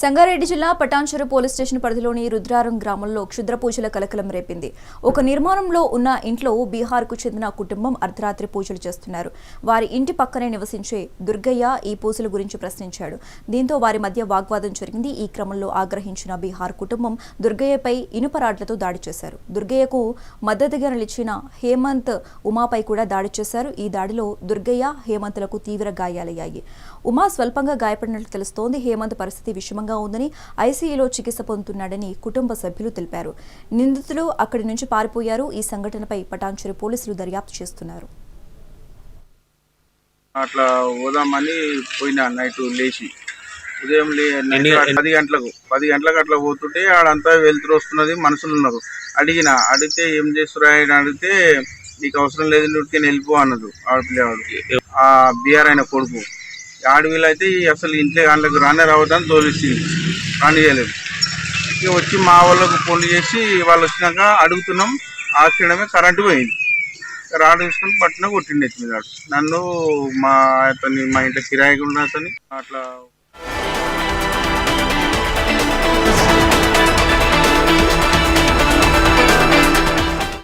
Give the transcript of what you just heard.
సంగారెడ్డి జిల్లా Patancheru police station పరిధిలోని రుద్రారం గ్రామంలో క్షుద్ర పూజల కలకలం రేపింది. ఒక నిర్మాణంలో ఉన్న ఇంట్లో బీహార్కు చెందిన కుటుంబం అర్ధరాత్రి పూజలు చేస్తున్నారు. వారి ఇంటి పక్కనే నివసించే దుర్గయ్య ఈ పూజల గురించి ప్రశ్నించాడు. దీంతో వారి మధ్య వాగ్వాదం జరిగింది. ఈ క్రమంలో ఆగ్రహించిన బీహార్ కుటుంబం దుర్గయ్యపై ఇనుపరాడ్లతో దాడి చేశారు. దుర్గయ్యకు మద్దతుగా నిలిచిన హేమంత్ ఉమాపై కూడా దాడి చేశారు. ఈ దాడిలో దుర్గయ్య హేమంత్లకు తీవ్ర గాయాలయ్యాయి. ఉమా స్వల్పంగా గాయపడినట్లు తెలుస్తోంది. హేమంత్ పరిస్థితి విషమంగా ఉందని ఐసీయూలో చికిత్స పొందుతున్నాడని కుటుంబ సభ్యులు తెలిపారు. నిందితులు అక్కడి నుంచి పారిపోయారు. ఈ సంఘటనపై పటాన్చెరు పోలీసులు దర్యాప్తు చేస్తున్నారు. అట్లా పోదామని పోయినా నైట్ లేచి. ఉదయం పది గంటలకు పది గంటలకు అట్లా పోతుంటే ఆడంతా వెళ్తురు వస్తున్నది మనుషులు ఉన్నారు. అడిగిన అడిగితే ఏం చేస్తురా అని అడిగితే నీకు అవసరం లేదు నువ్వుకి వెళ్ళిపో అన్నది ఆడపిల్లవాడు ఆ బీఆర్ అయిన కొడుకు. ఆడవిలు అయితే అసలు ఇంట్లో వాళ్ళకి రానే రావద్దని తోలిస్తుంది రానియలేదు ఇక వచ్చి మా వాళ్ళకు ఫోన్ చేసి వాళ్ళు వచ్చినాక అడుగుతున్నాం ఆ క్షణమే కరెంటు పోయింది. రాడు తీసుకొని పట్టిన కొట్టిండి ఎత్తి మీద నన్ను మా అతని మా ఇంట్లో కిరాయిగా ఉన్న అతని అట్లా